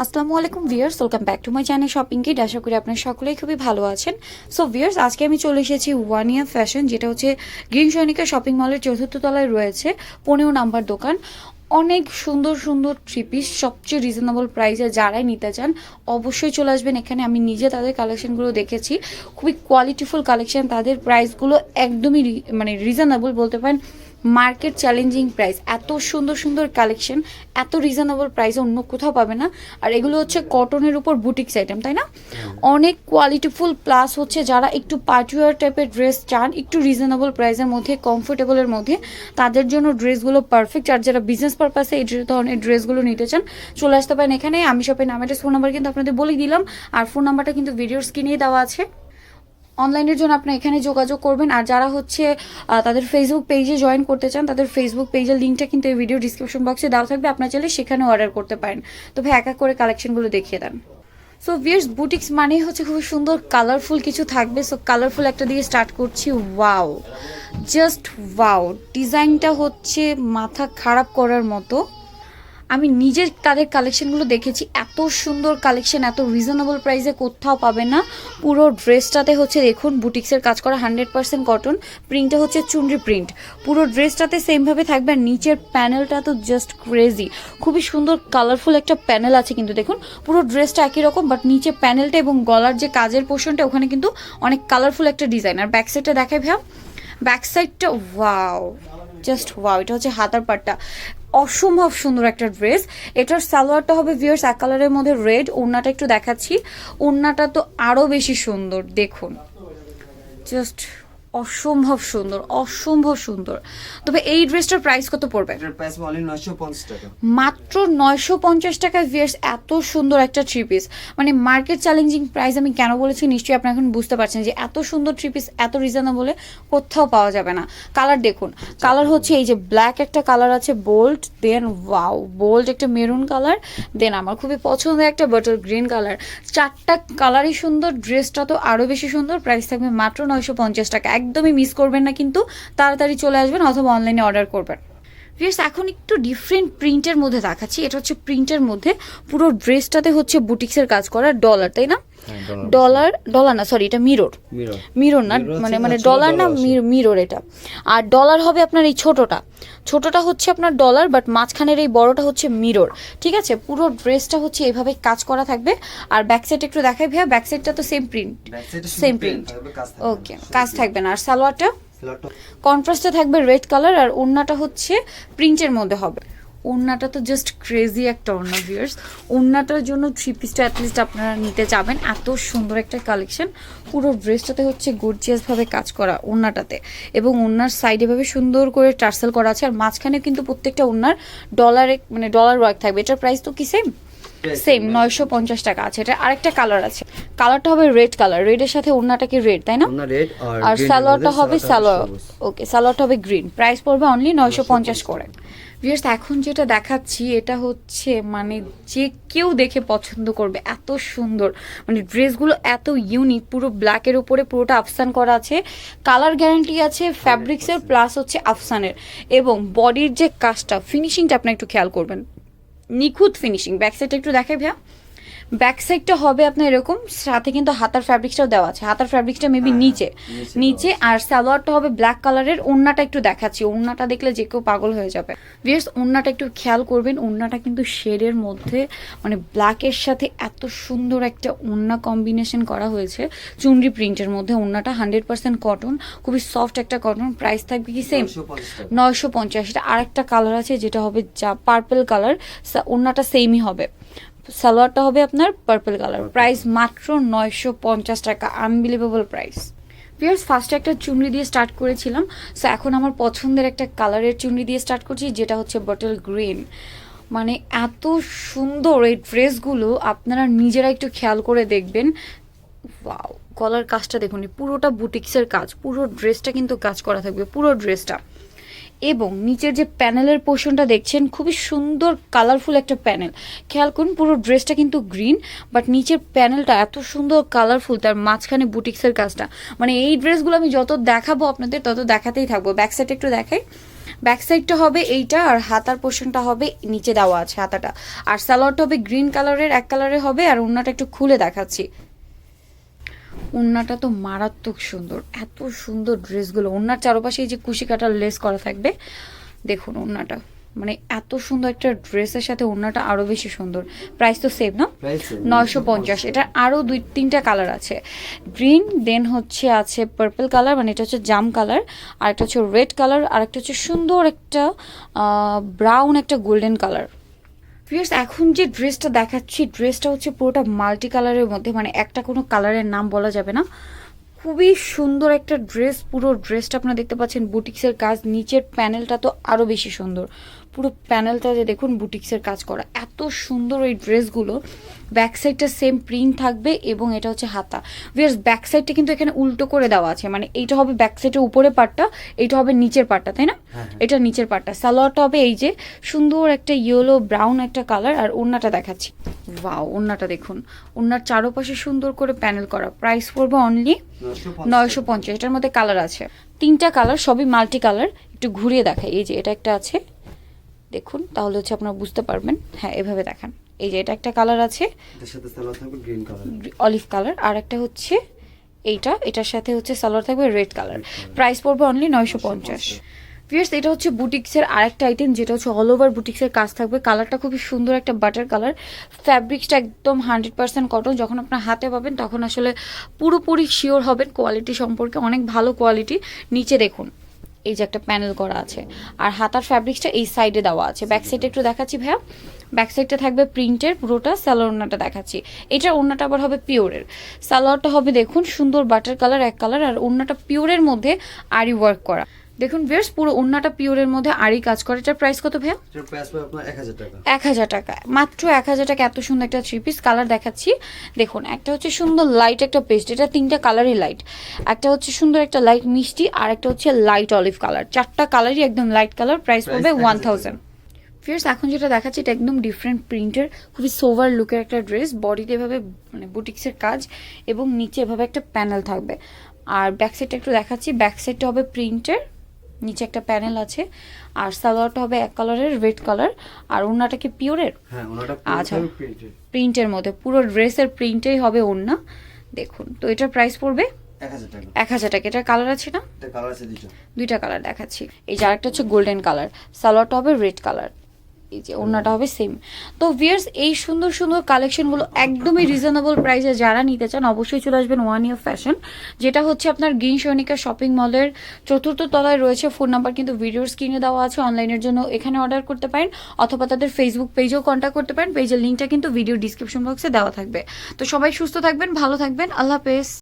আসসালামু আলাইকুম viewers welcome back to my channel shopping kit. আশা করি আপনার সকলেই খুবই ভালো আছেন। সো ভিয়ার্স আজকে আমি চলে এসেছি ওয়ান ইয়ার ফ্যাশন, যেটা হচ্ছে গ্রিন সৈনিকা শপিং মলের চতুর্থ তলায় রয়েছে পনেরো নাম্বার দোকান। অনেক সুন্দর সুন্দর থ্রি পিস সবচেয়ে রিজনেবল প্রাইসে যারাই নিতে চান, অবশ্যই চলে আসবেন। এখানে আমি নিজে তাদের কালেকশনগুলো দেখেছি। খুবই কোয়ালিটিফুল কালেকশন তাদের প্রাইসগুলো একদমই মানে রিজনেবল বলতে পারেন মার্কেট চ্যালেঞ্জিং প্রাইস। এত সুন্দর সুন্দর কালেকশন এত রিজনেবল প্রাইসে অন্য কোথাও পাবে না। আর এগুলো হচ্ছে কটনের উপর বুটিক্স আইটেম তাই না? অনেক কোয়ালিটিফুল প্লাস হচ্ছে যারা একটু পার্টিওয়ার টাইপের ড্রেস চান একটু রিজনেবল প্রাইসের মধ্যে কমফোর্টেবলের মধ্যে তাদের জন্য ড্রেসগুলো পারফেক্ট আর যারা বিজনেস পারপাসে এই ধরনের ড্রেসগুলো নিতে চান চলে আসতে পারেন এখানে। আমি সবাই নাম অ্যাড্রেস ফোন নাম্বার কিন্তু আপনাদের বলেই দিলাম। আর ফোন নাম্বারটা কিন্তু ভিডিওর স্ক্রিনেই দেওয়া আছে। অনলাইনের জন্য আপনি এখানে যোগাযোগ করবেন। আর যারা হচ্ছে তাদের ফেসবুক পেজে জয়েন করতে চান, তাদের ফেসবুক পেজের লিঙ্কটা কিন্তু এই ভিডিও ডিসক্রিপশন বক্সে দেওয়া থাকবে। আপনার চাইলে সেখানে অর্ডার করতে পারেন। তো ভাই, এক এক করে কালেকশনগুলো দেখিয়ে দেন। সো ভিয়ার্স বুটিক্স মানে হচ্ছে খুব সুন্দর কালারফুল কিছু থাকবে। সো কালারফুল একটা দিয়ে স্টার্ট করছি। ওয়াও জাস্ট ওয়াও ডিজাইনটা হচ্ছে মাথা খারাপ করার মতো। আমি নিজে তাদের কালেকশনগুলো দেখেছি, এত সুন্দর কালেকশন এত রিজনেবল প্রাইসে কোথাও পাবে না। পুরো ড্রেসটাতে হচ্ছে দেখুন, বুটিক্সের কাজ করা হান্ড্রেড পার্সেন্ট কটন প্রিন্টটা হচ্ছে চুনরি প্রিন্ট পুরো ড্রেসটাতে সেমভাবে থাকবে আর নিচের প্যানেলটা তো জাস্ট ক্রেজি খুবই সুন্দর কালারফুল একটা প্যানেল আছে কিন্তু দেখুন, পুরো ড্রেসটা একই রকম বাট নিচে প্যানেলটা এবং গলার যে কাজের পোর্শনটা ওখানে কিন্তু অনেক কালারফুল একটা ডিজাইন আর ব্যাক সাইডটা দেখাই ভাইয়া। ব্যাক সাইডটা ওয়াও জাস্ট ওয়াও এটা হচ্ছে হাতার পাটটা। অসম্ভব সুন্দর একটা ড্রেস। এটার সালোয়ারটা হবে ভিউয়ার্স এক কালারের মধ্যে রেড ওড়নাটা একটু দেখাচ্ছি। ওড়নাটা তো আরও বেশি সুন্দর, দেখুন। জাস্ট অসম্ভব সুন্দর অসম্ভব সুন্দর। তবে এই ড্রেসটার প্রাইস কত পড়বে? মাত্র নয়শো পঞ্চাশ টাকা ভিয়ার্স এত সুন্দর একটা থ্রি পিস মানে মার্কেট চ্যালেঞ্জিং প্রাইস আমি কেন বলেছি নিশ্চয়ই আপনি এখন বুঝতে পারছেন যে এত সুন্দর থ্রি পিস এত রিজনেবলে কোথাও পাওয়া যাবে না। কালার দেখুন কালার হচ্ছে এই যে ব্ল্যাক একটা কালার আছে বোল্ড দেন ওয়াও বোল্ড একটা মেরুন কালার দেন আমার খুবই পছন্দের একটা বটল গ্রিন কালার চারটা কালারই সুন্দর ড্রেসটা তো আরও বেশি সুন্দর প্রাইস থাকবে মাত্র নয়শো পঞ্চাশ টাকা। একদমই মিস করবেন না কিন্তু তাড়াতাড়ি চলে আসবেন অথবা অনলাইনে অর্ডার করবেন। ভিয়ার্স এখন একটু ডিফারেন্ট প্রিন্টের মধ্যে দেখাচ্ছি। এটা হচ্ছে প্রিন্টের মধ্যে পুরো ড্রেসটাতে হচ্ছে বুটিক্সের কাজ করা ডলার তাই না? ডলার ডলার না সরি এটা মিরর মিরর না মানে মানে ডলার না। মিরর এটা। আর ডলার হবে আপনার এই ছোটটা। ছোটটা হচ্ছে আপনার ডলার বাট মাঝখানের এই বড়টা হচ্ছে মিরর ঠিক আছে? পুরো ড্রেসটা হচ্ছে এভাবে কাজ করা থাকবে। আর ব্যাক সাইড একটু দেখাই ভাইয়া। ব্যাক সাইডটা তো সেম প্রিন্ট সেম প্রিন্ট থাকবে, কাজ থাকবে ওকে কাজ। থাকবে না। আর সালোয়ারটা? কন্ট্রাস্টে থাকবে রেড কালার আর ওড়নাটা হচ্ছে প্রিন্টের মধ্যে হবে। ওড়নাটা তো জাস্ট ক্রেজি একটা ওড়না ভিয়ার্স ওড়নাটার জন্য থ্রি পিসটা অ্যাটলিস্ট আপনারা নিতে যাবেন। এত সুন্দর একটা কালেকশন পুরো ড্রেসটাতে হচ্ছে গর্জিয়াসভাবে কাজ করা ওড়নাটাতে। এবং ওড়নার সাইডে ভাবে সুন্দর করে টার্সেল করা আছে। আর মাঝখানে কিন্তু প্রত্যেকটা ওড়নার ডলারে মানে ডলার ওয়ার্ক থাকবে। এটার প্রাইস তো কি সেম সেম নয়শো পঞ্চাশ টাকা আছে। এটা আরেকটা কালার আছে। কালারটা হবে রেড কালার রেডের সাথে ওড়নাটা কি রেড তাই না? আর সালোয়ারটা হবে সালোয়ারটা সালোয়ার ওকে সালোয়ারটা হবে গ্রিন প্রাইস পড়বে অনলি নয়শো পঞ্চাশ করে। ভিউয়ার্স এখন যেটা দেখাচ্ছি এটা হচ্ছে মানে যে কেউ দেখে পছন্দ করবে। এত সুন্দর। মানে ড্রেসগুলো এত ইউনিক পুরো ব্ল্যাকের উপরে পুরোটা আফসান করা আছে। কালার গ্যারান্টি আছে ফ্যাব্রিক্সের প্লাস হচ্ছে আফসানের। এবং বডির যে কাজটা ফিনিশিংটা আপনি একটু খেয়াল করবেন। নিখুঁত ফিনিশিং ব্যাক সাইডটা একটু দেখাই ভাইয়া। ব্যাক সাইডটা হবে আপনার এরকম সাথে কিন্তু হাতার ফ্যাব্রিক্সটাও দেওয়া আছে। হাতার ফ্যাব্রিক্সটা মেবি নিচে। নিচে নিচে আর সালোয়ারটা হবে ব্ল্যাক কালারের ওড়নাটা একটু দেখাচ্ছি। ওড়নাটা দেখলে যে কেউ পাগল হয়ে যাবে। ভিয়ার্স ওড়নাটা একটু খেয়াল করবেন ওড়নাটা কিন্তু শেডের মধ্যে মানে ব্ল্যাকের সাথে এত সুন্দর একটা ওড়না কম্বিনেশন করা হয়েছে। চুনরি প্রিন্টের মধ্যে ওড়নাটা হান্ড্রেড পার্সেন্ট কটন খুবই সফট একটা কটন প্রাইস থাকবে কি সেম নয়শো পঞ্চাশ এটা আরেকটা কালার আছে যেটা হবে যা পার্পল কালার ওড়নাটা সেমই হবে। সালোয়ারটা হবে আপনার পার্পল কালার প্রাইস মাত্র নয়শো পঞ্চাশ টাকা আনবিলিভেবল প্রাইস ভিয়ার্স ফার্স্টে একটা চুনরি দিয়ে স্টার্ট করেছিলাম সো এখন আমার পছন্দের একটা কালারের চুনরি দিয়ে স্টার্ট করছি, যেটা হচ্ছে বটল গ্রিন মানে এত সুন্দর এই ড্রেসগুলো আপনারা নিজেরা একটু খেয়াল করে দেখবেন। ওয়াও গলার কাজটা দেখুন পুরোটা বুটিক্সের কাজ, পুরো ড্রেসটা কিন্তু কাজ করা থাকবে, পুরো ড্রেসটা এবং নিচের যে প্যানেলের পোর্শনটা দেখছেন, খুবই সুন্দর কালারফুল একটা প্যানেল। খেয়াল করুন, পুরো ড্রেসটা কিন্তু গ্রিন বাট নিচের প্যানেলটা এত সুন্দর কালারফুল তার মাঝখানে বুটিক্সের কাজটা। মানে এই ড্রেসগুলো আমি যত দেখাবো আপনাদের, তত দেখাতেই থাকব। ব্যাক সাইড একটু দেখাই। ব্যাক সাইডটা হবে এইটা, আর হাতার পোর্শনটা হবে নিচে দেওয়া আছে হাতাটা। আর সালোয়ারটা হবে গ্রিন কালারের এক কালারের হবে, আর অন্যটা একটু খুলে দেখাচ্ছি। ওড়নাটা তো মারাত্মক সুন্দর। এত সুন্দর ড্রেসগুলো। ওড়নার চারপাশে এই যে কুশি কাটার লেস করা থাকবে দেখুন ওড়নাটা। মানে এত সুন্দর একটা ড্রেসের সাথে ওড়নাটা আরও বেশি সুন্দর। প্রাইস তো সেভ না? নয়শো পঞ্চাশ। এটা আরও দুই তিনটা কালার আছে। গ্রিন দেন হচ্ছে আছে পার্পল কালার মানে এটা হচ্ছে জাম কালার আর একটা হচ্ছে রেড কালার আর একটা হচ্ছে সুন্দর একটা ব্রাউন একটা গোল্ডেন কালার ফিয়ার্স এখন যে ড্রেসটা দেখাচ্ছি ড্রেসটা হচ্ছে পুরোটা মাল্টি কালারের মধ্যে মানে একটা কোনো কালারের নাম বলা যাবে না। খুবই সুন্দর একটা ড্রেস পুরো ড্রেসটা আপনারা দেখতে পাচ্ছেন। বুটিক্সের কাজ, নিচের প্যানেলটা তো আরও বেশি সুন্দর। পুরো প্যানেলটা যে দেখুন বুটিক্সের কাজ করা। এত সুন্দর এই ড্রেসগুলো। ব্যাক সাইডটা সেম প্রিন্ট থাকবে এবং এটা হচ্ছে হাতা। ভিয়ার্স ব্যাক সাইডটা কিন্তু এখানে উল্টো করে দেওয়া আছে। মানে এইটা হবে ব্যাক সাইডের উপরে পার্টটা এইটা হবে নিচের পার্টটা তাই না? এটা নিচের পার্টটা সালোয়ারটা হবে এই যে সুন্দর একটা ইয়েলো ব্রাউন একটা কালার আর ওড়নাটা দেখাচ্ছি। ওয়াও ওড়নাটা দেখুন। ওড়নার চারোপাশে সুন্দর করে প্যানেল করা। প্রাইস পড়বে অনলি নয়শো পঞ্চাশ। এটার মধ্যে কালার আছে। তিনটা কালার সবই মাল্টি কালার একটু ঘুরিয়ে দেখাই। এই যে এটা একটা আছে। দেখুন তাহলে হচ্ছে আপনারা বুঝতে পারবেন। হ্যাঁ এভাবে দেখান। এই যে এটা একটা কালার আছে। এর সাথে সালোয়ার থাকবে গ্রিন কালার অলিভ কালার আর একটা হচ্ছে এইটা। এটার সাথে হচ্ছে সালোয়ার থাকবে রেড কালার প্রাইস পড়বে অনলি নয়শো পঞ্চাশ। ফিয়ার্স এটা হচ্ছে বুটিক্সের আরেকটা আইটেম যেটা হচ্ছে অল ওভার বুটিক্সের কাজ থাকবে। কালারটা খুবই সুন্দর একটা বাটার কালার ফ্যাব্রিক্সটা একদম হান্ড্রেড পার্সেন্ট কটন যখন আপনার হাতে পাবেন তখন আসলে পুরোপুরি শিওর হবেন। কোয়ালিটি সম্পর্কে অনেক ভালো কোয়ালিটি নিচে দেখুন। এই যে একটা প্যানেল করা আছে। আর হাতার ফ্যাব্রিক্সটা এই সাইডে দেওয়া আছে। ব্যাক সাইডে একটু দেখাচ্ছি ভাইয়া। ব্যাক সাইডটা থাকবে প্রিন্টের পুরোটা সালোয়ার ওড়নাটা দেখাচ্ছি। এটা ওড়নাটা আবার হবে পিওরের সালোয়ারটা হবে দেখুন, সুন্দর বাটার কালার এক কালার আর ওড়নাটা পিওরের মধ্যে আরি ওয়ার্ক করা। দেখুন ভিয়ার্স পুরো ওড়নাটা পিওরের মধ্যে আরই কাজ করে। এটার প্রাইস কত ভাইয়া? এটার প্রাইস পড়বে আপনার 1000 টাকা। এক হাজার টাকা। মাত্র এক হাজার টাকা এত সুন্দর একটা থ্রি পিস কালার দেখাচ্ছি। দেখুন একটা হচ্ছে সুন্দর লাইট একটা পেস্ট এটা তিনটা কালারই লাইট একটা হচ্ছে সুন্দর একটা লাইট মিষ্টি আর একটা হচ্ছে লাইট অলিভ কালার চারটা কালারই একদম লাইট কালার প্রাইস পড়বে ওয়ান 1000 থাউজেন্ড ফিয়ার্স এখন যেটা দেখাচ্ছি এটা একদম ডিফারেন্ট প্রিন্টের খুবই সোভার লুকের একটা ড্রেস বডিতে এভাবে মানে বুটিক্সের কাজ এবং নিচে এভাবে একটা প্যানেল থাকবে। আর ব্যাক সাইডটা একটু দেখাচ্ছি। ব্যাক সাইডটা হবে প্রিন্টের নিচে একটা প্যানেল আছে আর সালোয়ারটা হবে এক কালারের রেড কালার আর ওড়নাটা কি পিওরের? হ্যাঁ আচ্ছা। প্রিন্টের মধ্যে পুরো ড্রেসের প্রিন্টেই হবে ওড়না। দেখুন তো এটার প্রাইস পড়বে? এক হাজার টাকা। এটার কালার আছে না? দুইটা। কালার দেখাচ্ছি। এই যে একটা হচ্ছে গোল্ডেন কালার সালোয়ারটা হবে রেড কালার এই যে ওড়নাটা হবে সেম তো ভিয়ার্স এই সুন্দর সুন্দর কালেকশনগুলো একদমই রিজনেবল প্রাইসে যারা নিতে চান, অবশ্যই চলে আসবেন ওয়ান ইয়ার ফ্যাশন যেটা হচ্ছে আপনার গ্রিন সৈনিকা শপিং মলের চতুর্থ তলায় রয়েছে ফোন নাম্বার কিন্তু ভিডিওর স্ক্রিনে দেওয়া আছে অনলাইনের জন্য এখানে অর্ডার করতে পারেন, অথবা তাদের ফেসবুক পেজেও কন্ট্যাক্ট করতে পারেন পেজের লিঙ্কটা কিন্তু ভিডিও ডিসক্রিপশন বক্সে দেওয়া থাকবে। তো সবাই সুস্থ থাকবেন, ভালো থাকবেন, আল্লাহ হাফেজ।